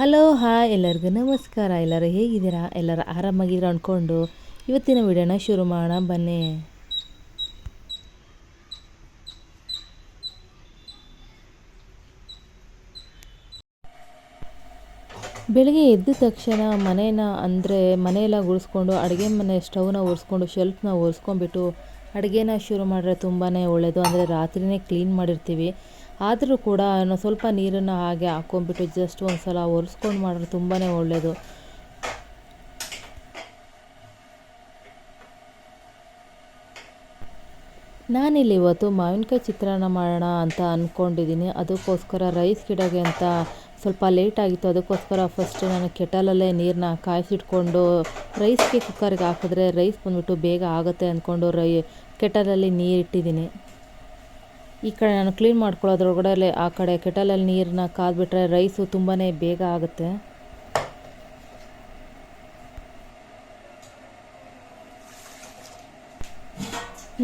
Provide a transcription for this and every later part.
Hello, hi, ಎಲ್ಲರಿಗೂ ನಮಸ್ಕಾರ. ಎಲ್ಲರೂ ಹೇಗಿದ್ದೀರಾ? ಎಲ್ಲರೂ ಆರಾಮಾಗಿದ್ದೀರಾ ಅಂದ್ಕೊಂಡು ಇವತ್ತಿನ ವಿಡಿಯೋನ ಶುರು ಮಾಡೋಣ. ಬನ್ನಿ. ಬೆಳಗ್ಗೆ ಎದ್ದ ತಕ್ಷಣ ಮನೇನ ಅಂದರೆ ಮನೆಯೆಲ್ಲ ಗುಡಿಸ್ಕೊಂಡು, ಅಡುಗೆ ಮನೆ ಸ್ಟವ್ನ ಒರೆಸ್ಕೊಂಡು, ಶೆಲ್ಫ್ನ ಒರೆಸ್ಕೊಂಡ್ಬಿಟ್ಟು ಅಡುಗೆನ ಶುರು ಮಾಡಿದ್ರೆ ತುಂಬಾ ಒಳ್ಳೆಯದು ಅಂದರೆ ರಾತ್ರಿನೇ ಕ್ಲೀನ್ ಮಾಡಿರ್ತೀವಿ. ಆದರೂ ಕೂಡ ಸ್ವಲ್ಪ ನೀರನ್ನು ಹಾಗೆ ಹಾಕ್ಕೊಂಬಿಟ್ಟು ಜಸ್ಟ್ ಒಂದು ಸಲ ಒರೆಸ್ಕೊಂಡು ಮಾಡಿದ್ರೆ ತುಂಬಾ ಒಳ್ಳೆಯದು. ನಾನಿಲ್ಲಿ ಇವತ್ತು ಮಾವಿನಕಾಯಿ ಚಿತ್ರಾನ್ನ ಮಾಡೋಣ ಅಂತ ಅಂದ್ಕೊಂಡಿದ್ದೀನಿ ಅದಕ್ಕೋಸ್ಕರ ರೈಸ್ ಗಿಡಗೆ ಅಂತ ಸ್ವಲ್ಪ ಲೇಟ್ ಆಗಿತ್ತು. ಅದಕ್ಕೋಸ್ಕರ ಫಸ್ಟ್ ನಾನು ಕೆಟಲಲ್ಲೇ ನೀರನ್ನ ಕಾಯಿಸಿಟ್ಕೊಂಡು ರೈಸ್ಗೆ ಕುಕ್ಕರ್ಗೆ ಹಾಕಿದ್ರೆ ರೈಸ್ ಬಂದ್ಬಿಟ್ಟು ಬೇಗ ಆಗುತ್ತೆ ಅಂದ್ಕೊಂಡು ರೈ ಕೆಟಲಲ್ಲಿ ನೀರು ಇಟ್ಟಿದ್ದೀನಿ ಈ ಕಡೆ ನಾನು ಕ್ಲೀನ್ ಮಾಡ್ಕೊಳ್ಳೋದ್ರೊಳಗಡೆ ಆ ಕಡೆ ಕೆಟಲಲ್ಲಿ ನೀರನ್ನ ಕಾದ್ಬಿಟ್ರೆ ರೈಸು ತುಂಬಾ ಬೇಗ ಆಗುತ್ತೆ.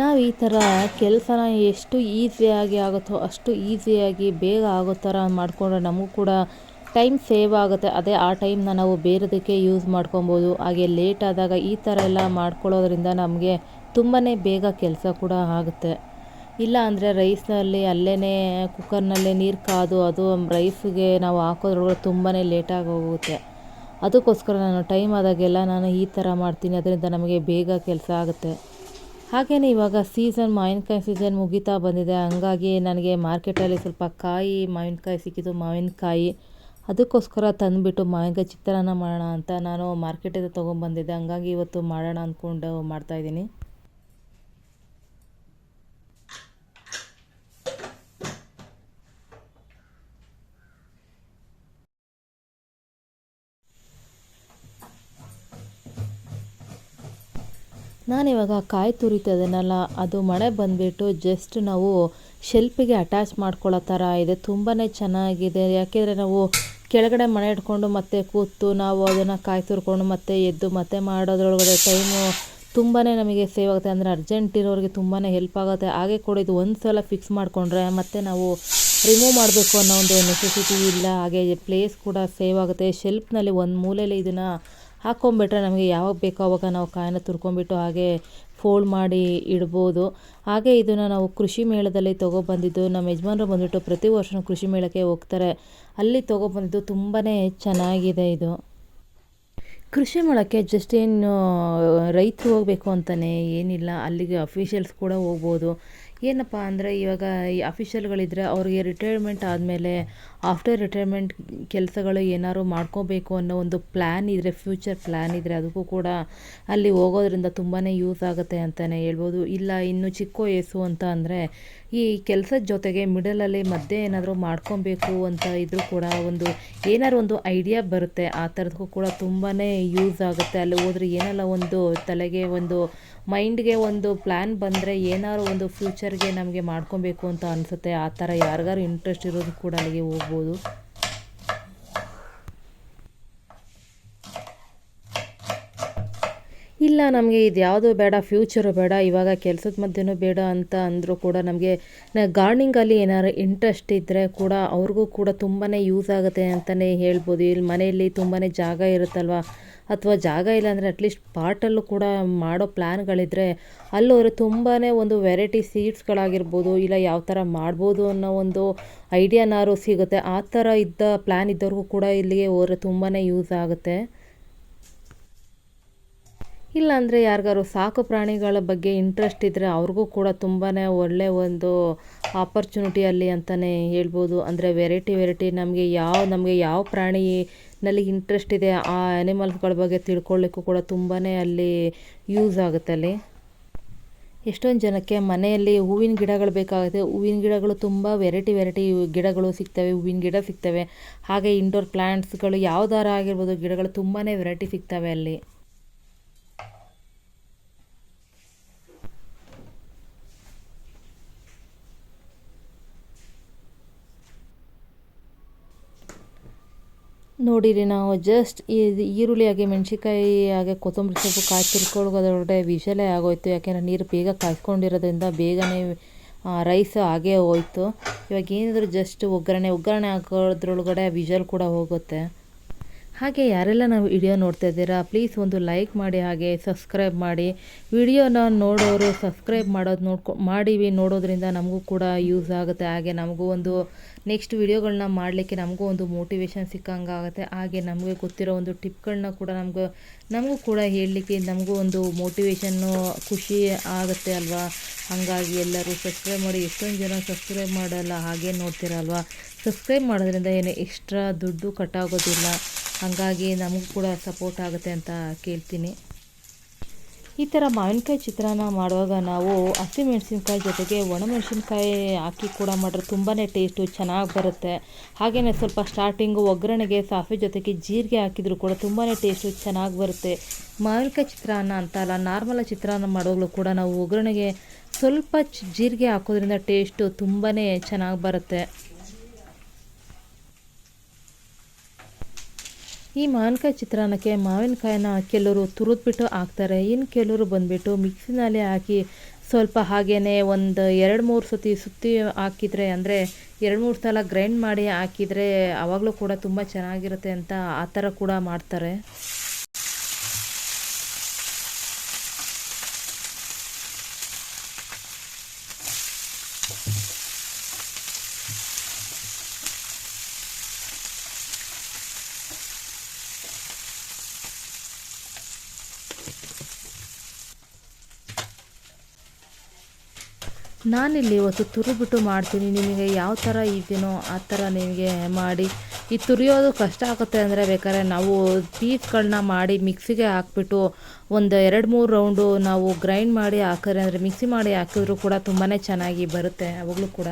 ನಾವು ಈ ಥರ ಕೆಲಸನ ಎಷ್ಟು ಈಸಿಯಾಗಿ ಆಗುತ್ತೋ ಅಷ್ಟು ಈಸಿಯಾಗಿ ಬೇಗ ಆಗೋ ಥರ ಮಾಡಿಕೊಂಡ್ರೆ ನಮಗೂ ಕೂಡ ಟೈಮ್ ಸೇವ್ ಆಗುತ್ತೆ. ಅದೇ ಆ ಟೈಮ್ನ ನಾವು ಬೇರೆದಕ್ಕೆ ಯೂಸ್ ಮಾಡ್ಕೊಬೋದು. ಹಾಗೆ ಲೇಟ್ ಆದಾಗ ಈ ಥರ ಎಲ್ಲ ಮಾಡ್ಕೊಳ್ಳೋದ್ರಿಂದ ನಮಗೆ ತುಂಬಾ ಬೇಗ ಕೆಲಸ ಕೂಡ ಆಗುತ್ತೆ. ಇಲ್ಲ ಅಂದರೆ ರೈಸ್ನಲ್ಲಿ ಅಲ್ಲೇ ಕುಕ್ಕರ್ನಲ್ಲೇ ನೀರು ಕಾದು ಅದು ರೈಸ್ಗೆ ನಾವು ಹಾಕೋದ್ರೊಳಗೆ ತುಂಬಾ ಲೇಟಾಗಿ ಹೋಗುತ್ತೆ ಅದಕ್ಕೋಸ್ಕರ ನಾನು ಟೈಮ್ ಆದಾಗೆಲ್ಲ ನಾನು ಈ ಥರ ಮಾಡ್ತೀನಿ, ಅದರಿಂದ ನಮಗೆ ಬೇಗ ಕೆಲಸ ಆಗುತ್ತೆ. ಹಾಗೆಯೇ ಇವಾಗ ಸೀಸನ್ ಮಾವಿನಕಾಯಿ ಸೀಸನ್ ಮುಗಿತಾ ಬಂದಿದೆ, ಹಂಗಾಗಿ ನನಗೆ ಮಾರ್ಕೆಟಲ್ಲಿ ಸ್ವಲ್ಪ ಕಾಯಿ, ಮಾವಿನಕಾಯಿ ಸಿಕ್ಕಿದ್ದು ಮಾವಿನಕಾಯಿ. ಅದಕ್ಕೋಸ್ಕರ ತಂದುಬಿಟ್ಟು ಮಾವಿನಕಾಯಿ ಚಿತ್ರಾನ್ನ ಮಾಡೋಣ ಅಂತ ನಾನು ಮಾರ್ಕೆಟಿಂದ ತೊಗೊಂಬಂದಿದ್ದೆ ಹಂಗಾಗಿ ಇವತ್ತು ಮಾಡೋಣ ಅಂದ್ಕೊಂಡು ಮಾಡ್ತಾಯಿದ್ದೀನಿ ನಾನಿವಾಗ ಕಾಯಿ ತುರಿತದನಲ್ಲ, ಅದು ಮಳೆ ಬಂದುಬಿಟ್ಟು ಜಸ್ಟ್ ನಾವು ಶೆಲ್ಪಿಗೆ ಅಟ್ಯಾಚ್ ಮಾಡ್ಕೊಳ್ಳೋ ಥರ ಇದೆ. ತುಂಬಾ ಚೆನ್ನಾಗಿದೆ. ಯಾಕೆಂದರೆ ನಾವು ಕೆಳಗಡೆ ಮನೆ ಇಟ್ಕೊಂಡು ಮತ್ತೆ ಕೂತು ನಾವು ಅದನ್ನು ಕಾಯಿ ತುರ್ಕೊಂಡು ಮತ್ತೆ ಎದ್ದು ಮತ್ತೆ ಮಾಡೋದ್ರೊಳಗಡೆ ಟೈಮು ತುಂಬಾ ನಮಗೆ ಸೇವ್ ಆಗುತ್ತೆ. ಅಂದರೆ ಅರ್ಜೆಂಟ್ ಇರೋರಿಗೆ ತುಂಬಾ ಹೆಲ್ಪ್ ಆಗುತ್ತೆ. ಹಾಗೆ ಕೂಡ ಇದು ಒಂದು ಸಲ ಫಿಕ್ಸ್ ಮಾಡಿಕೊಂಡ್ರೆ ಮತ್ತೆ ನಾವು ರಿಮೂವ್ ಮಾಡಬೇಕು ಅನ್ನೋ ಒಂದು ನೆಸೆಸಿಟಿ ಇಲ್ಲ. ಹಾಗೆ ಪ್ಲೇಸ್ ಕೂಡ ಸೇವ್ ಆಗುತ್ತೆ. ಶೆಲ್ಫ್ನಲ್ಲಿ ಒಂದು ಮೂಲೆಯಲ್ಲಿ ಇದನ್ನು ಹಾಕ್ಕೊಂಬಿಟ್ರೆ ನಮಗೆ ಯಾವಾಗ ಬೇಕೋ ಅವಾಗ ನಾವು ಕಾಯನ್ನು ತುರ್ಕೊಂಬಿಟ್ಟು ಹಾಗೆ ಫೋಲ್ಡ್ ಮಾಡಿ ಇಡ್ಬೋದು. ಹಾಗೆ ಇದನ್ನು ನಾವು ಕೃಷಿ ಮೇಳದಲ್ಲಿ ತೊಗೊಬಂದಿದ್ದು, ನಮ್ಮ ಯಜಮಾನರು ಬಂದುಬಿಟ್ಟು ಪ್ರತಿ ವರ್ಷವೂ ಕೃಷಿ ಮೇಳಕ್ಕೆ ಹೋಗ್ತಾರೆ. ಅಲ್ಲಿ ತೊಗೊಬಂದಿದ್ದು ತುಂಬಾ ಚೆನ್ನಾಗಿದೆ ಇದು. ಕೃಷಿ ಮೇಳಕ್ಕೆ ಜಸ್ಟ್ ಏನು, ರೈತರು ಹೋಗಬೇಕು ಅಂತಲೇ ಏನಿಲ್ಲ, ಅಲ್ಲಿಗೆ ಅಫೀಷಿಯಲ್ಸ್ ಕೂಡ ಹೋಗ್ಬೋದು. ಏನಪ್ಪ ಅಂದರೆ ಇವಾಗ ಈ ಅಫಿಷಿಯಲ್ಗಳಿದ್ದರೆ ಅವ್ರಿಗೆ ರಿಟೈರ್ಮೆಂಟ್ ಆದಮೇಲೆ ಆಫ್ಟರ್ ರಿಟೈರ್ಮೆಂಟ್ ಕೆಲಸಗಳು ಏನಾದ್ರು ಮಾಡ್ಕೋಬೇಕು ಅನ್ನೋ ಒಂದು ಪ್ಲ್ಯಾನ್ ಇದ್ದರೆ ಫ್ಯೂಚರ್ ಪ್ಲ್ಯಾನ್ ಇದ್ದರೆ ಅದಕ್ಕೂ ಕೂಡ ಅಲ್ಲಿ ಹೋಗೋದ್ರಿಂದ ತುಂಬಾ ಯೂಸ್ ಆಗುತ್ತೆ ಅಂತಲೇ ಹೇಳ್ಬೋದು. ಇಲ್ಲ ಇನ್ನು ಚಿಕ್ಕ ವಯಸ್ಸು ಅಂತ ಅಂದರೆ ಈ ಕೆಲಸದ ಜೊತೆಗೆ ಮಿಡಲಲ್ಲಿ ಮಧ್ಯೆ ಏನಾದರೂ ಮಾಡ್ಕೊಬೇಕು ಅಂತ ಇದ್ರೂ ಕೂಡ ಒಂದು ಏನಾದ್ರು ಒಂದು ಐಡಿಯಾ ಬರುತ್ತೆ. ಆ ಥರದಕ್ಕೂ ಕೂಡ ತುಂಬಾ ಯೂಸ್ ಆಗುತ್ತೆ. ಅಲ್ಲಿ ಹೋದ್ರೆ ಏನೆಲ್ಲ ಒಂದು ತಲೆಗೆ ಒಂದು ಮೈಂಡ್ಗೆ ಒಂದು ಪ್ಲ್ಯಾನ್ ಬಂದರೆ ಏನಾದ್ರು ಒಂದು ಫ್ಯೂಚರ್ಗೆ ನಮಗೆ ಮಾಡ್ಕೊಬೇಕು ಅಂತ ಅನಿಸುತ್ತೆ. ಆ ಥರ ಯಾರಿಗಾರು ಇಂಟ್ರೆಸ್ಟ್ ಇರೋದು ಕೂಡ ಅಲ್ಲಿಗೆ ಹೋಗ್ಬೋದು. ಇಲ್ಲ, ನಮಗೆ ಇದು ಯಾವುದೂ ಬೇಡ ಫ್ಯೂಚರು ಬೇಡ, ಇವಾಗ ಕೆಲಸದ ಮಧ್ಯೆನೂ ಬೇಡ ಅಂತ ಅಂದರೂ ಕೂಡ ನಮಗೆ ಗಾರ್ಡ್ನಿಂಗಲ್ಲಿ ಏನಾದ್ರು ಇಂಟ್ರೆಸ್ಟ್ ಇದ್ದರೆ ಕೂಡ ಅವ್ರಿಗೂ ಕೂಡ ತುಂಬಾ ಯೂಸ್ ಆಗುತ್ತೆ ಅಂತಲೇ ಹೇಳ್ಬೋದು. ಇಲ್ಲಿ ಮನೆಯಲ್ಲಿ ತುಂಬಾ ಜಾಗ ಇರುತ್ತಲ್ವ? ಅಥವಾ ಜಾಗ ಇಲ್ಲ ಅಂದರೆ ಅಟ್ಲೀಸ್ಟ್ ಪಾಟಲ್ಲೂ ಕೂಡ ಮಾಡೋ ಪ್ಲ್ಯಾನ್ಗಳಿದ್ರೆ ಅಲ್ಲವರು ತುಂಬಾ ಒಂದು ವೆರೈಟಿ ಸೀಡ್ಸ್ಗಳಾಗಿರ್ಬೋದು ಇಲ್ಲ ಯಾವ ಥರ ಮಾಡ್ಬೋದು ಅನ್ನೋ ಒಂದು ಐಡಿಯಾನಾದ್ರು ಸಿಗುತ್ತೆ. ಆ ಥರ ಇದ್ದ ಪ್ಲ್ಯಾನ್ ಇದ್ದವ್ರಿಗೂ ಕೂಡ ಇಲ್ಲಿಗೆ ಹೋದ್ರೆ ತುಂಬಾ ಯೂಸ್ ಆಗುತ್ತೆ. ಇಲ್ಲಾಂದರೆ ಯಾರಿಗಾರು ಸಾಕು ಪ್ರಾಣಿಗಳ ಬಗ್ಗೆ ಇಂಟ್ರೆಸ್ಟ್ ಇದ್ದರೆ ಅವ್ರಿಗೂ ಕೂಡ ತುಂಬಾ ಒಳ್ಳೆಯ ಒಂದು ಆಪರ್ಚುನಿಟಿ ಅಲ್ಲಿ ಅಂತಲೇ ಹೇಳ್ಬೋದು. ಅಂದರೆ ವೆರೈಟಿ ವೆರೈಟಿ ನಮಗೆ ಯಾವ ನಮಗೆ ಯಾವ ಪ್ರಾಣಿನಲ್ಲಿ ಇಂಟ್ರೆಸ್ಟ್ ಇದೆ ಆ ಆ್ಯನಿಮಲ್ಸ್ಗಳ ಬಗ್ಗೆ ತಿಳ್ಕೊಳ್ಳಿಕ್ಕೂ ಕೂಡ ತುಂಬಾ ಅಲ್ಲಿ ಯೂಸ್ ಆಗುತ್ತೆ ಅಲ್ಲಿ. ಎಷ್ಟೊಂದು ಜನಕ್ಕೆ ಮನೆಯಲ್ಲಿ ಹೂವಿನ ಗಿಡಗಳು ಬೇಕಾಗುತ್ತೆ. ಹೂವಿನ ಗಿಡಗಳು ತುಂಬ ವೆರೈಟಿ ವೆರೈಟಿ ಗಿಡಗಳು ಸಿಗ್ತವೆ, ಹೂವಿನ ಗಿಡ ಸಿಗ್ತವೆ. ಹಾಗೆ ಇಂಡೋರ್ ಪ್ಲ್ಯಾಂಟ್ಸ್ಗಳು ಯಾವ್ದಾರ ಆಗಿರ್ಬೋದು ಗಿಡಗಳು ತುಂಬಾ ವೆರೈಟಿ ಸಿಗ್ತವೆ ಅಲ್ಲಿ. ನೋಡಿರಿ ನಾವು ಜಸ್ಟ್ ಈರುಳ್ಳಿ ಹಾಗೆ, ಮೆಣಸಿನ್ಕಾಯಿ ಹಾಗೆ, ಕೊತ್ತಂಬರಿ ಸೊಪ್ಪು ಕಾಯಿ ತುರ್ಕೊಳ್ಳೋದ್ರೊಳಗಡೆ ವಿಷಲೇ ಆಗೋಯ್ತು. ಯಾಕೆಂದರೆ ನೀರು ಬೇಗ ಕಾಯ್ಕೊಂಡಿರೋದ್ರಿಂದ ಬೇಗನೆ ರೈಸ್ ಹಾಗೆ ಹೋಯ್ತು. ಇವಾಗ ಏನಿದ್ರು ಜಸ್ಟ್ ಒಗ್ಗರಣೆ ಒಗ್ಗರಣೆ ಹಾಕೋದ್ರೊಳಗಡೆ ವಿಷಲ್ ಕೂಡ ಹೋಗುತ್ತೆ. ಹಾಗೆ ಯಾರೆಲ್ಲ ನಾವು ವಿಡಿಯೋ ನೋಡ್ತಾ ಇದ್ದೀರಾ ಪ್ಲೀಸ್ ಒಂದು ಲೈಕ್ ಮಾಡಿ, ಹಾಗೆ ಸಬ್ಸ್ಕ್ರೈಬ್ ಮಾಡಿ. ವಿಡಿಯೋನ ನೋಡೋರು ಸಬ್ಸ್ಕ್ರೈಬ್ ಮಾಡೋದು ನೋಡ್ಕೊ, ಮಾಡಿವಿ, ನೋಡೋದ್ರಿಂದ ನಮಗೂ ಕೂಡ ಯೂಸ್ ಆಗುತ್ತೆ. ಹಾಗೆ ನಮಗೂ ಒಂದು ನೆಕ್ಸ್ಟ್ ವಿಡಿಯೋಗಳನ್ನ ಮಾಡಲಿಕ್ಕೆ ನಮಗೂ ಒಂದು ಮೋಟಿವೇಶನ್ ಸಿಕ್ಕಂಗೆ ಆಗುತ್ತೆ ಹಾಗೆ ನಮಗೆ ಗೊತ್ತಿರೋ ಒಂದು ಟಿಪ್ಗಳನ್ನ ಕೂಡ ನಮಗೂ ನಮಗೂ ಕೂಡ ಹೇಳಲಿಕ್ಕೆ ನಮಗೂ ಒಂದು ಮೋಟಿವೇಶನ್ನು ಖುಷಿ ಆಗುತ್ತೆ ಅಲ್ವಾ? ಹಾಗಾಗಿ ಎಲ್ಲರೂ ಸಬ್ಸ್ಕ್ರೈಬ್ ಮಾಡಿ, ಎಷ್ಟೊಂದು ಜನ ಸಬ್ಸ್ಕ್ರೈಬ್ ಮಾಡಲ್ಲ, ಹಾಗೆ ನೋಡ್ತೀರಲ್ವಾ? ಸಬ್ಸ್ಕ್ರೈಬ್ ಮಾಡೋದ್ರಿಂದ ಏನು ಎಕ್ಸ್ಟ್ರಾ ದುಡ್ಡು ಕಟ್ಟಾಗೋದಿಲ್ಲ ಹಾಗಾಗಿ ನಮಗೂ ಕೂಡ ಸಪೋರ್ಟ್ ಆಗುತ್ತೆ ಅಂತ ಕೇಳ್ತೀನಿ. ಈ ಥರ ಮಾವಿನಕಾಯಿ ಚಿತ್ರಾನ್ನ ಮಾಡುವಾಗ ನಾವು ಹಸಿಮೆಣಸಿನ್ಕಾಯಿ ಜೊತೆಗೆ ಒಣಮೆಣಸಿನ್ಕಾಯಿ ಹಾಕಿ ಕೂಡ ಮಾಡಿದ್ರೆ ತುಂಬಾ ಟೇಸ್ಟು ಚೆನ್ನಾಗಿ ಬರುತ್ತೆ. ಹಾಗೆಯೇ ಸ್ವಲ್ಪ ಸ್ಟಾರ್ಟಿಂಗು ಒಗ್ಗರಣೆಗೆ ಸಾಫೆ ಜೊತೆಗೆ ಜೀರಿಗೆ ಹಾಕಿದರೂ ಕೂಡ ತುಂಬಾ ಟೇಸ್ಟು ಚೆನ್ನಾಗಿ ಬರುತ್ತೆ. ಮಾವಿನಕಾಯಿ ಚಿತ್ರಾನ್ನ ಅಂತ ಅಲ್ಲ ನಾರ್ಮಲ್ ಚಿತ್ರಾನ್ನ ಮಾಡುವಾಗಲೂ ಕೂಡ ನಾವು ಒಗ್ಗರಣೆಗೆ ಸ್ವಲ್ಪ ಜೀರಿಗೆ ಹಾಕೋದ್ರಿಂದ ಟೇಸ್ಟು ತುಂಬಾ ಚೆನ್ನಾಗಿ ಬರುತ್ತೆ. ಈ ಮಾವಿನಕಾಯಿ ಚಿತ್ರಾನ್ನಕ್ಕೆ ಮಾವಿನಕಾಯಿನ ಕೆಲವರು ತುರಿದ್ಬಿಟ್ಟು ಹಾಕ್ತಾರೆ. ಇನ್ನು ಕೆಲವರು ಬಂದುಬಿಟ್ಟು ಮಿಕ್ಸಿನಲ್ಲಿ ಹಾಕಿ ಸ್ವಲ್ಪ ಹಾಗೇ ಒಂದು ಎರಡು ಮೂರು ಸತಿ ಸುತ್ತಿ ಹಾಕಿದರೆ, ಅಂದರೆ ಎರಡು ಮೂರು ಸಲ ಗ್ರೈಂಡ್ ಮಾಡಿ ಹಾಕಿದರೆ ಆವಾಗಲೂ ಕೂಡ ತುಂಬ ಚೆನ್ನಾಗಿರುತ್ತೆ ಅಂತ ಆ ಥರ ಕೂಡ ಮಾಡ್ತಾರೆ. ನಾನಿಲ್ಲಿ ಇವತ್ತು ತುರಿಬಿಟ್ಟು ಮಾಡ್ತೀನಿ. ನಿಮಗೆ ಯಾವ ಥರ ಇದೆಯೋ ಆ ಥರ ನಿಮಗೆ ಮಾಡಿ, ಈ ತುರಿಯೋದು ಕಷ್ಟ ಆಗುತ್ತೆ ಅಂದರೆ ಬೇಕಾದ್ರೆ ನಾವು ಪೀಸ್ಗಳನ್ನ ಮಾಡಿ ಮಿಕ್ಸಿಗೆ ಹಾಕ್ಬಿಟ್ಟು ಒಂದು ಎರಡು ಮೂರು ರೌಂಡು ನಾವು ಗ್ರೈಂಡ್ ಮಾಡಿ ಹಾಕಿದ್ರೆ ಅಂದರೆ ಮಿಕ್ಸಿ ಮಾಡಿ ಹಾಕಿದ್ರು ಕೂಡ ತುಂಬಾ ಚೆನ್ನಾಗಿ ಬರುತ್ತೆ, ಅವಾಗಲೂ ಕೂಡ.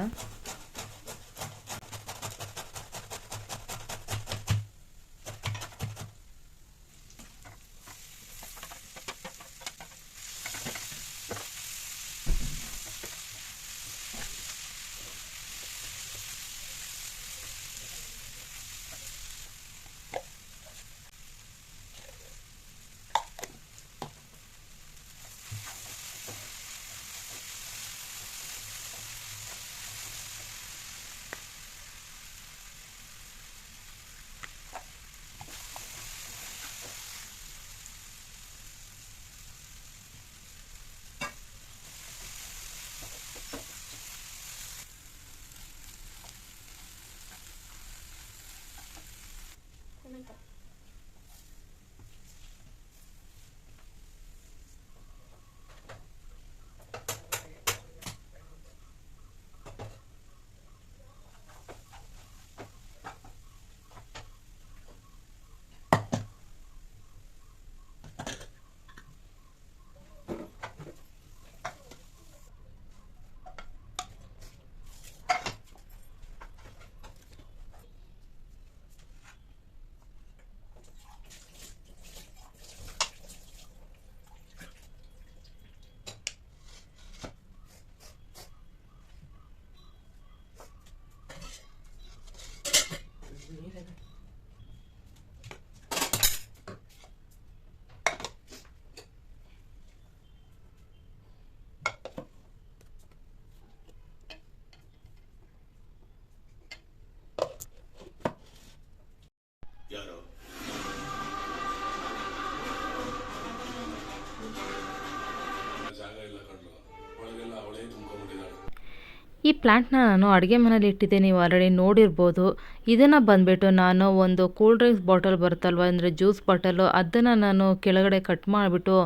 ಈ ಪ್ಲ್ಯಾಂಟ್ನ ನಾನು ಅಡುಗೆ ಮನೇಲಿ ಇಟ್ಟಿದ್ದೆ, ನೀವು ಆಲ್ರೆಡಿ ನೋಡಿರ್ಬೋದು. ಇದನ್ನು ಬಂದುಬಿಟ್ಟು ನಾನು ಒಂದು ಕೂಲ್ ಡ್ರಿಂಕ್ಸ್ ಬಾಟಲ್ ಬರುತ್ತಲ್ವ, ಅಂದರೆ ಜ್ಯೂಸ್ ಬಾಟಲು ಅದನ್ನು ನಾನು ಕೆಳಗಡೆ ಕಟ್ ಮಾಡಿಬಿಟ್ಟು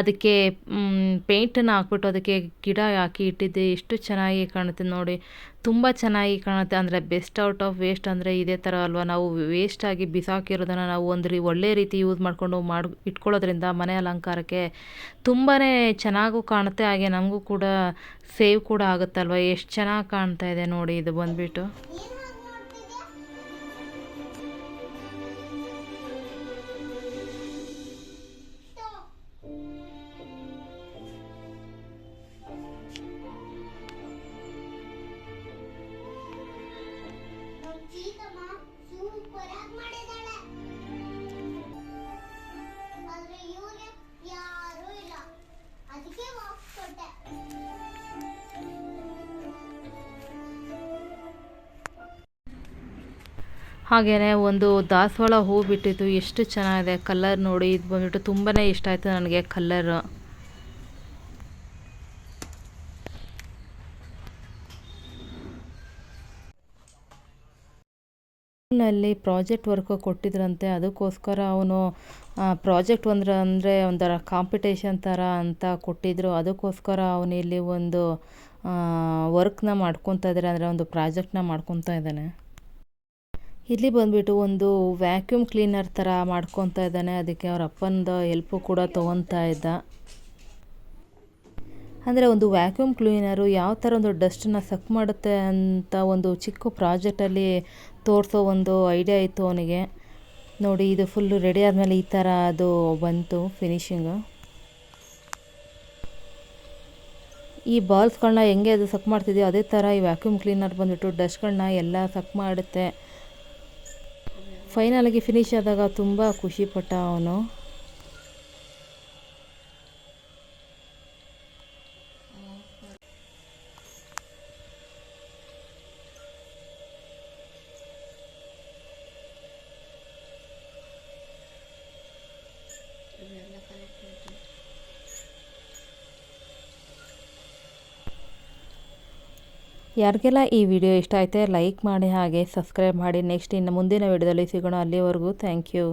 ಅದಕ್ಕೆ ಪೇಂಟನ್ನು ಹಾಕ್ಬಿಟ್ಟು ಅದಕ್ಕೆ ಗಿಡ ಹಾಕಿ ಇಟ್ಟಿದ್ದೆ. ಎಷ್ಟು ಚೆನ್ನಾಗಿ ಕಾಣುತ್ತೆ ನೋಡಿ. ತುಂಬ ಚೆನ್ನಾಗಿ ಕಾಣುತ್ತೆ. ಅಂದರೆ ಬೆಸ್ಟ್ ಔಟ್ ಆಫ್ ವೇಸ್ಟ್ ಅಂದರೆ ಇದೇ ಥರ ಅಲ್ವಾ? ನಾವು ವೇಸ್ಟಾಗಿ ಬಿಸಾಕಿರೋದನ್ನು ನಾವು ಒಂದು ರೀ ಒಳ್ಳೆ ರೀತಿ ಯೂಸ್ ಮಾಡಿಕೊಂಡು ಮಾಡಿ, ಇಟ್ಕೊಳ್ಳೋದ್ರಿಂದ ಮನೆ ಅಲಂಕಾರಕ್ಕೆ ತುಂಬಾ ಚೆನ್ನಾಗೂ ಕಾಣುತ್ತೆ. ಹಾಗೆ ನಮಗೂ ಕೂಡ ಸೇವ್ ಕೂಡ ಆಗುತ್ತಲ್ವ? ಎಷ್ಟು ಚೆನ್ನಾಗಿ ಕಾಣ್ತಾ ಇದೆ ನೋಡಿ ಇದು ಬಂದುಬಿಟ್ಟು. ಹಾಗೆಯೇ ಒಂದು ದಾಸವಾಳ ಹೂ ಬಿಟ್ಟಿತ್ತು. ಎಷ್ಟು ಚೆನ್ನಾಗಿದೆ ಕಲರ್ ನೋಡಿ. ಇದು ಬಂದ್ಬಿಟ್ಟು ತುಂಬಾ ಇಷ್ಟ ಆಯಿತು ನನಗೆ ಕಲ್ಲರ್ ಸ್ಕೂಲ್ನಲ್ಲಿ ಪ್ರಾಜೆಕ್ಟ್ ವರ್ಕ್ ಕೊಟ್ಟಿದ್ರಂತೆ. ಅದಕ್ಕೋಸ್ಕರ ಅವನು ಪ್ರಾಜೆಕ್ಟ್ ಒಂದ್ರ ಅಂದರೆ ಒಂಥರ ಕಾಂಪಿಟೇಷನ್ ಥರ ಅಂತ ಕೊಟ್ಟಿದ್ರು. ಅದಕ್ಕೋಸ್ಕರ ಅವನಿಲ್ಲಿ ಒಂದು ವರ್ಕ್ನ ಮಾಡ್ಕೊತಾ ಇದ್ದಾರೆ ಅಂದರೆ ಒಂದು ಪ್ರಾಜೆಕ್ಟ್ನ ಮಾಡ್ಕೊತಾ ಇದ್ದಾನೆ ಇಲ್ಲಿ ಬಂದ್ಬಿಟ್ಟು ಒಂದು ವ್ಯಾಕ್ಯೂಮ್ ಕ್ಲೀನರ್ ಥರ ಮಾಡ್ಕೊತಾ ಇದ್ದಾನೆ. ಅದಕ್ಕೆ ಅವ್ರ ಅಪ್ಪಂದು ಹೆಲ್ಪು ಕೂಡ ತೊಗೊತಾ ಇದ್ದ. ಅಂದರೆ ಒಂದು ವ್ಯಾಕ್ಯೂಮ್ ಕ್ಲೀನರು ಯಾವ ಥರ ಒಂದು ಡಸ್ಟನ್ನ ಸಕ್ ಮಾಡುತ್ತೆ ಅಂತ ಒಂದು ಚಿಕ್ಕ ಪ್ರಾಜೆಕ್ಟಲ್ಲಿ ತೋರಿಸೋ ಒಂದು ಐಡಿಯಾ ಇತ್ತು ಅವನಿಗೆ. ನೋಡಿ, ಇದು ಫುಲ್ಲು ರೆಡಿ ಆದಮೇಲೆ ಈ ಥರ ಅದು ಬಂತು ಫಿನಿಶಿಂಗು ಈ ಬಾಲ್ಸ್ಗಳನ್ನ ಹೆಂಗೆ ಅದು ಸಕ್ ಮಾಡ್ತಿದ್ಯೋ ಅದೇ ಥರ ಈ ವ್ಯಾಕ್ಯೂಮ್ ಕ್ಲೀನರ್ ಬಂದುಬಿಟ್ಟು ಡಸ್ಟ್ಗಳನ್ನ ಎಲ್ಲ ಸಕ್ ಮಾಡುತ್ತೆ. ಫೈನಲಾಗಿ ಫಿನಿಶ್ ಆದಾಗ ತುಂಬ ಖುಷಿಪಟ್ಟ ಅವನು. ಯಾರಿಗೆಲ್ಲ ಈ ವಿಡಿಯೋ ಇಷ್ಟ ಆಯಿತೆ ಲೈಕ್ ಮಾಡಿ ಹಾಗೆ ಸಬ್ಸ್ಕ್ರೈಬ್ ಮಾಡಿ. ನೆಕ್ಸ್ಟ್ ಇನ್ನು ಮುಂದಿನ ವಿಡಿಯೋದಲ್ಲಿ ಸಿಗೋಣ. ಅಲ್ಲಿವರೆಗೂ ಥ್ಯಾಂಕ್ ಯು